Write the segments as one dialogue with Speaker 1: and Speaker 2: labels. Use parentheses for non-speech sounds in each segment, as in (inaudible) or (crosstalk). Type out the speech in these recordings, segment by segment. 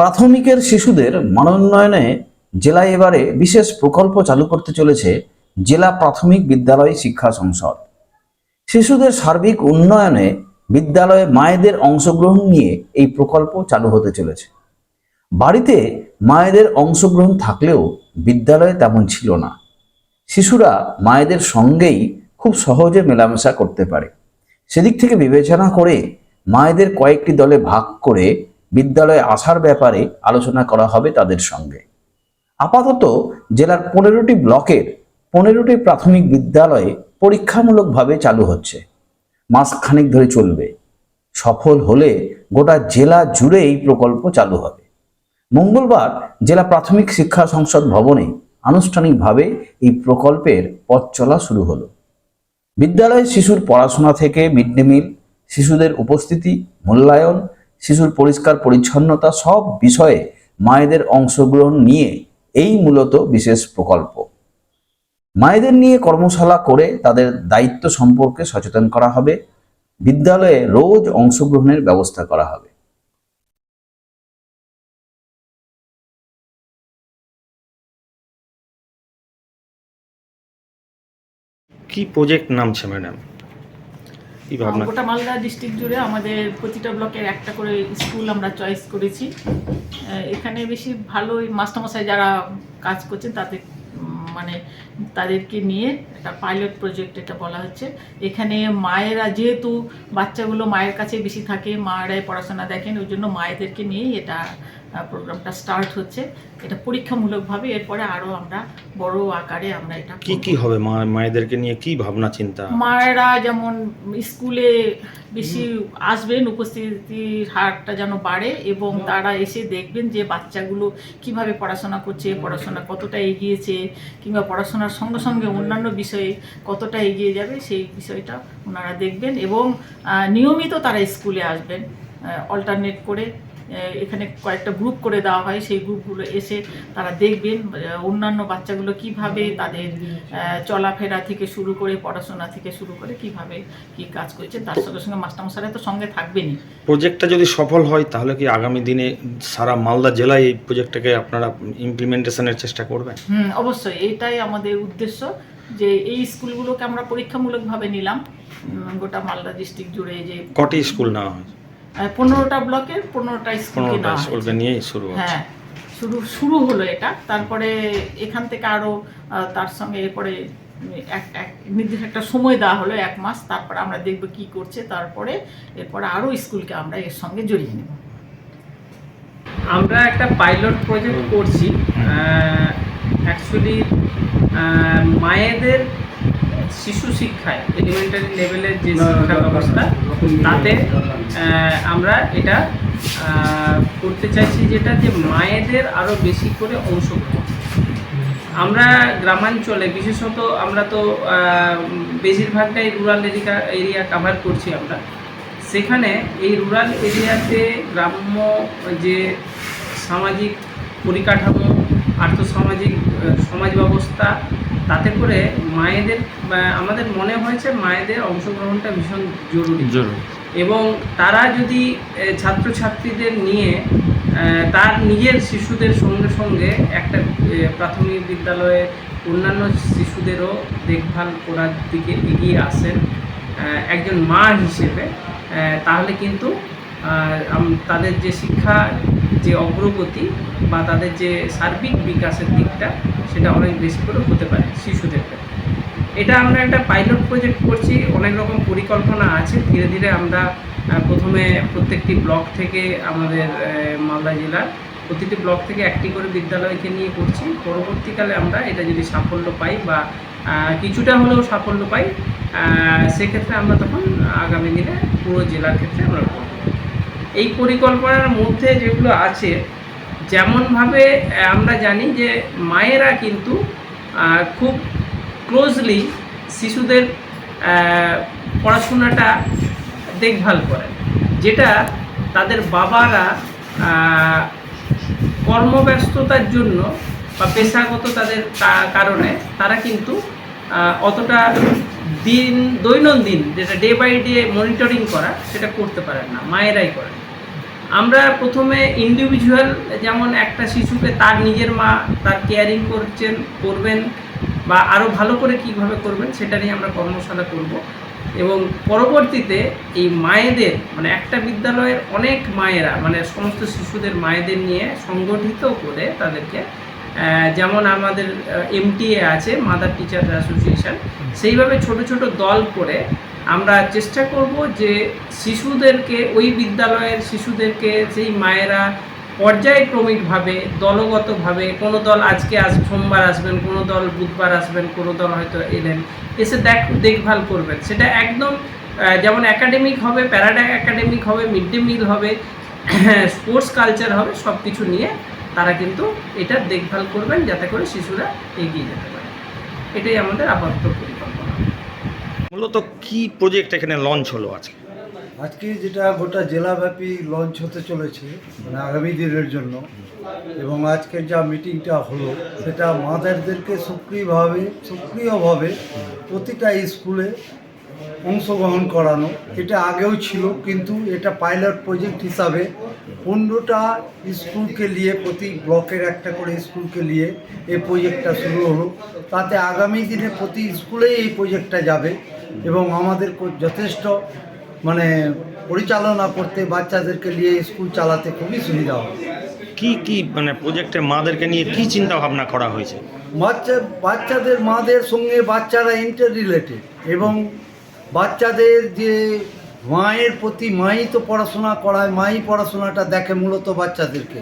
Speaker 1: প্রাথমিকের শিশুদের মানোন্নয়নে জেলায় এবারে বিশেষ প্রকল্প চালু করতে চলেছে জেলা প্রাথমিক বিদ্যালয় শিক্ষা সংসদ। শিশুদের সার্বিক উন্নয়নে বিদ্যালয়ে মায়েদের অংশগ্রহণ নিয়ে এই প্রকল্প চালু হতে চলেছে। বাড়িতে মায়েদের অংশগ্রহণ থাকলেও বিদ্যালয়ে তেমন ছিল না। শিশুরা মায়েদের সঙ্গেই খুব সহজে মেলামেশা করতে পারে। সেদিক থেকে বিবেচনা করে মায়েদের কয়েকটি দলে ভাগ করে বিদ্যালয়ে আসার ব্যাপারে আলোচনা করা হবে তাদের সঙ্গে। আপাতত জেলার পনেরোটি ব্লকের পনেরোটি প্রাথমিক বিদ্যালয়ে পরীক্ষামূলকভাবে চালু হচ্ছে। মাসখানেক ধরে চলবে। সফল হলে গোটা জেলা জুড়ে এই প্রকল্প চালু হবে। মঙ্গলবার জেলা প্রাথমিক শিক্ষা সংসদ ভবনে আনুষ্ঠানিকভাবে এই প্রকল্পের পথ চলা শুরু হলো। বিদ্যালয়ে শিশুর পড়াশোনা থেকে মিড ডে মিল, শিশুদের উপস্থিতি, মূল্যায়ন শিশুর পরিষ্কার পরিচ্ছন্নতা সব বিষয়ে মায়েদের অংশগ্রহণ নিয়ে এই মূলত বিশেষ প্রকল্প। মায়েদের নিয়ে কর্মশালা করে তাদের দায়িত্ব সম্পর্কে সচেতন করা হবে। বিদ্যালয়ে রোজ অংশগ্রহণের ব্যবস্থা করা হবে।
Speaker 2: কি প্রজেক্ট নামছে ম্যাডাম কি ভাবনা।
Speaker 3: গোটা মালদা ডিস্ট্রিক্ট জুড়ে আমাদের প্রতিটা ব্লকের একটা করে স্কুল আমরা চয়েস করেছি। এখানে বেশি ভালো মাস্টারমশাই যারা কাজ করছেন তাদের মানে তাদেরকে নিয়ে একটা পাইলট প্রজেক্ট এটা বলা হচ্ছে। এখানে মায়েরা যেহেতু বাচ্চাগুলো মায়ের কাছে বেশি থাকে, মায়েরাই পড়াশোনা দেখেন, ওই জন্য মায়েদেরকে নিয়েই এটা প্রোগ্রামটা স্টার্ট হচ্ছে। এটা পরীক্ষামূলকভাবে এরপরে আরও আমরা বড় আকারে আমরা এটা
Speaker 2: কি কি হবে? মায়েদেরকে নিয়ে কি ভাবনা চিন্তা?
Speaker 3: মায়েরা যেমন স্কুলে বেশি আসবেন উপস্থিতির হারটা যেন বাড়ে এবং তারা এসে দেখবেন যে বাচ্চাগুলো কীভাবে পড়াশোনা করছে পড়াশোনা কতটা এগিয়েছে কিংবা পড়াশোনার সঙ্গে সঙ্গে অন্যান্য বিষয়ে কতটা এগিয়ে যাবে সেই বিষয়টা ওনারা দেখবেন এবং নিয়মিত তারা স্কুলে আসবেন অল্টারনেট করে এখানে কয়েকটা গ্রুপ করে দেওয়া হয়। সেই গ্রুপগুলো এসে তারা দেখবেন অন্যান্য বাচ্চাগুলো কীভাবে তাদের চলাফেরা থেকে শুরু করে পড়াশোনা থেকে শুরু করে কীভাবে কি কাজ করছে তার সঙ্গে সঙ্গে মাস্টারমশাইরা তো সঙ্গে থাকবেনই।
Speaker 2: প্রজেক্টটা যদি সফল হয় তাহলে কি আগামী দিনে সারা মালদা জেলায় এই প্রজেক্টটাকে আপনারা ইমপ্লিমেন্টেশনের চেষ্টা করবেন?
Speaker 3: হুম অবশ্যই। এটাই আমাদের উদ্দেশ্য যে এই স্কুলগুলোকে আমরা পরীক্ষামূলকভাবে নিলাম। গোটা মালদা ডিস্ট্রিক্ট জুড়ে যে
Speaker 2: কটি স্কুল নেওয়া হয়
Speaker 3: পনেরোটা ব্লকের পনেরোটা স্কুলকে হয়েছে।
Speaker 2: শুরু
Speaker 3: হ্যাঁ শুরু শুরু হলো এটা। তারপরে এখান থেকে আরও তার সঙ্গে এরপরে এক এক নির্দিষ্ট একটা সময় দেওয়া হলো এক মাস। তারপরে আমরা দেখব কি করছে। তারপরে এরপরে আরও স্কুলকে আমরা এর সঙ্গে জড়িয়ে নেব।
Speaker 4: আমরা একটা পাইলট প্রজেক্ট করছি। অ্যাকচুয়ালি মায়েদের শিশু শিক্ষায় এলিমেন্টারি লেভেলের যে শিক্ষা ব্যবস্থা তাতে আমরা এটা করতে চাইছি যেটা যে মায়েদের আরও বেশি করে অংশগ্রহণ। আমরা গ্রামাঞ্চলে, বিশেষত আমরা তো বেশিরভাগটাই রুরাল এরিয়া এরিয়া কাভার করছি আমরা। সেখানে এই রুরাল এরিয়াতে গ্রাম্য যে সামাজিক পরিকাঠামো, আর্থসামাজিক সমাজ ব্যবস্থা তাতে করে মায়েদের আমাদের মনে হয়েছে মায়েদের অংশগ্রহণটা ভীষণ জরুরি।
Speaker 2: জরুরি।
Speaker 4: এবং তারা যদি ছাত্রছাত্রীদের নিয়ে তার নিজের শিশুদের সঙ্গে সঙ্গে একটা প্রাথমিক বিদ্যালয়ে অন্যান্য শিশুদেরও দেখভাল করার দিকে এগিয়ে আসেন একজন মা হিসেবে তাহলে কিন্তু তাদের যে শিক্ষা যে অগ্রগতি বা তাদের যে সার্বিক বিকাশের দিকটা, সেটা অনেক বেশি করে হতে পারে শিশুদের ক্ষেত্রে। এটা আমরা একটা পাইলট প্রজেক্ট করছি, অনেক রকম পরিকল্পনা আছে ধীরে ধীরে আমরা প্রথমে প্রত্যেকটি ব্লক থেকে আমাদের মালদা জেলার প্রতিটি ব্লক থেকে একটি করে বিদ্যালয়কে নিয়ে করছি পরবর্তীকালে আমরা এটা যদি সাফল্য পাই বা কিছুটা হলেও সাফল্য পাই সেক্ষেত্রে আমরা তখন আগামী দিনে পুরো জেলার ক্ষেত্রে আমরা এই পরিকল্পনার মধ্যে যেগুলো আছে, যেমনভাবে আমরা জানি যে মায়েরা কিন্তু খুব ক্লোজলি শিশুদের পড়াশোনাটা দেখভাল করে যেটা তাদের বাবারা কর্মব্যস্ততার জন্য বা পেশাগত তাদের কারণে তারা কিন্তু অতটা দিন, দৈনন্দিন যেটা ডে বাই ডে মনিটরিং করা, সেটা করতে পারেন না, মায়েরাই করেন। আমরা প্রথমে ইন্ডিভিজুয়াল যেমন একটা শিশুকে তার নিজের মা তার কেয়ারিং করছেন, করবেন, বা আরও ভালো করে কীভাবে করবেন, সেটা নিয়ে আমরা কর্মশালা করব। এবং পরবর্তীতে এই মায়েদের মানে একটা বিদ্যালয়ের অনেক মায়েরা মানে সমস্ত শিশুদের মায়েদের নিয়ে সংগঠিত করে তাদেরকে যেমন আমাদের এমটিএ আছে মাদার টিচার অ্যাসোসিয়েশন সেইভাবে ছোট ছোট দল করে আমরা চেষ্টা করব যে শিশুদেরকে ওই বিদ্যালয়ের শিশুদেরকে সেই মায়েরা পর্যায়ক্রমিকভাবে দলগতভাবে কোনো দল আজকে আস সোমবার আসবেন কোনো দল বুধবার আসবেন কোনো দল হয়তো এলেন এসে দেখ দেখভাল করবেন। সেটা একদম যেমন একাডেমিক হবে প্যারাডা একাডেমিক হবে মিড ডে মিল হবে (clears throat) স্পোর্টস কালচার হবে সব কিছু নিয়ে তারা কিন্তু এটা দেখভাল করবেন যাতে করে শিশুরা এগিয়ে যেতে পারে। এটাই আমাদের আপাতত পরিকল্পনা।
Speaker 2: মূলত কি প্রজেক্ট এখানে লঞ্চ হলো আজকে?
Speaker 5: আজকে যেটা গোটা জেলাব্যাপী লঞ্চ হতে চলেছে মানে আগামী দিনের জন্য এবং আজকের যা মিটিংটা হলো সেটা মাদারদেরকে সক্রিয়ভাবে সক্রিয়ভাবে প্রতিটা স্কুলে অংশগ্রহণ করানো। এটা আগেও ছিল কিন্তু এটা পাইলট প্রজেক্ট হিসাবে পনেরোটা স্কুলকে নিয়ে প্রতি ব্লকের একটা করে স্কুলকে নিয়ে এই প্রজেক্টটা শুরু হলো। তাতে আগামী দিনে প্রতি স্কুলেই এই প্রজেক্টটা যাবে এবং আমাদের যথেষ্ট মানে পরিচালনা করতে বাচ্চাদেরকে নিয়ে স্কুল চালাতে খুবই সুবিধা হবে।
Speaker 2: কি কি মানে প্রজেক্টে মাদেরকে নিয়ে কি চিন্তা ভাবনা করা হয়েছে?
Speaker 5: বাচ্চা বাচ্চাদের মাদের সঙ্গে বাচ্চারা ইন্টার রিলেটেড এবং বাচ্চাদের যে মায়ের প্রতি মাই তো পড়াশোনা করায় মাই পড়াশোনাটা দেখে মূলত বাচ্চাদেরকে।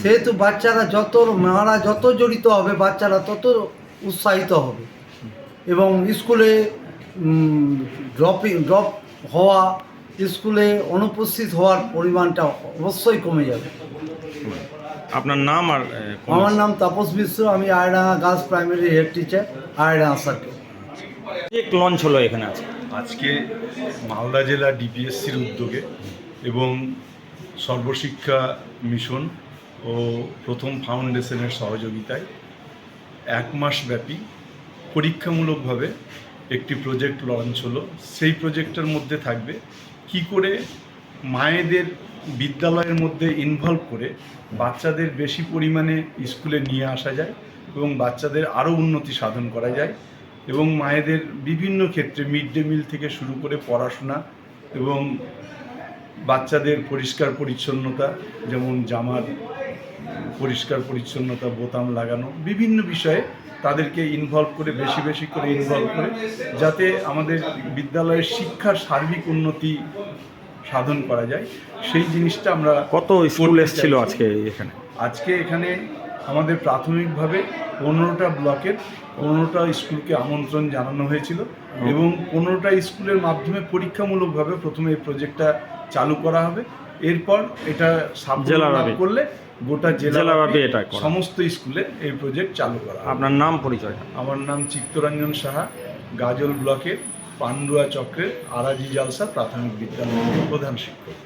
Speaker 5: সেহেতু বাচ্চারা যত মারা যত জড়িত হবে বাচ্চারা তত উৎসাহিত হবে। এবং স্কুলে ড্রপিং ড্রপ হওয়া স্কুলে অনুপস্থিত হওয়ার পরিমাণটা অবশ্যই কমে যাবে।
Speaker 2: আপনার নাম আর
Speaker 5: আমার নাম তাপস মিশ্র আমি Aydanga girls primary head teacher Aydanga circle
Speaker 2: project launch হলো এখানে আজকে?
Speaker 6: আজকে মালদা জেলা ডিপিএসসির উদ্যোগে এবং সর্বশিক্ষা মিশন ও প্রথম ফাউন্ডেশনের সহযোগিতায় এক মাস ব্যাপী পরীক্ষামূলকভাবে একটি প্রজেক্ট লঞ্চ হলো। সেই প্রজেক্টের মধ্যে থাকবে কি করে মায়েদের বিদ্যালয়ের মধ্যে ইনভলভ করে বাচ্চাদের বেশি পরিমাণে স্কুলে নিয়ে আসা যায় এবং বাচ্চাদের আরও উন্নতি সাধন করা যায়। এবং মায়েদের বিভিন্ন ক্ষেত্রে মিড ডে মিল থেকে শুরু করে পড়াশোনা এবং বাচ্চাদের পরিষ্কার পরিচ্ছন্নতা যেমন জামার পরিষ্কার পরিচ্ছন্নতা বোতাম লাগানো বিভিন্ন বিষয়ে তাদেরকে ইনভলভ করে বেশি বেশি করে ইনভলভ করে যাতে আমাদের বিদ্যালয়ের শিক্ষার সার্বিক উন্নতি সাধন করা যায়। সেই জিনিসটা আমরা
Speaker 2: কত স্কুল এসেছিল আজকে এখানে?
Speaker 6: আজকে এখানে আমাদের প্রাথমিকভাবে পনেরোটা ব্লকের পনেরোটা স্কুলকে আমন্ত্রণ জানানো হয়েছিল এবং পনেরোটা স্কুলের মাধ্যমে পরীক্ষামূলকভাবে প্রথমে এই প্রজেক্টটা চালু করা হবে। এরপর এটা লাভ করলে গোটা
Speaker 2: জেলাব্যাপী এটা
Speaker 6: সমস্ত স্কুলে এই প্রজেক্ট চালু করা
Speaker 2: আপনার নাম পরিচয়
Speaker 6: আমার নাম চিত্তরঞ্জন সাহা গাজল ব্লকের পান্ডুয়া চক্রের আরাজি জালসা প্রাথমিক বিদ্যালয়ের প্রধান শিক্ষক।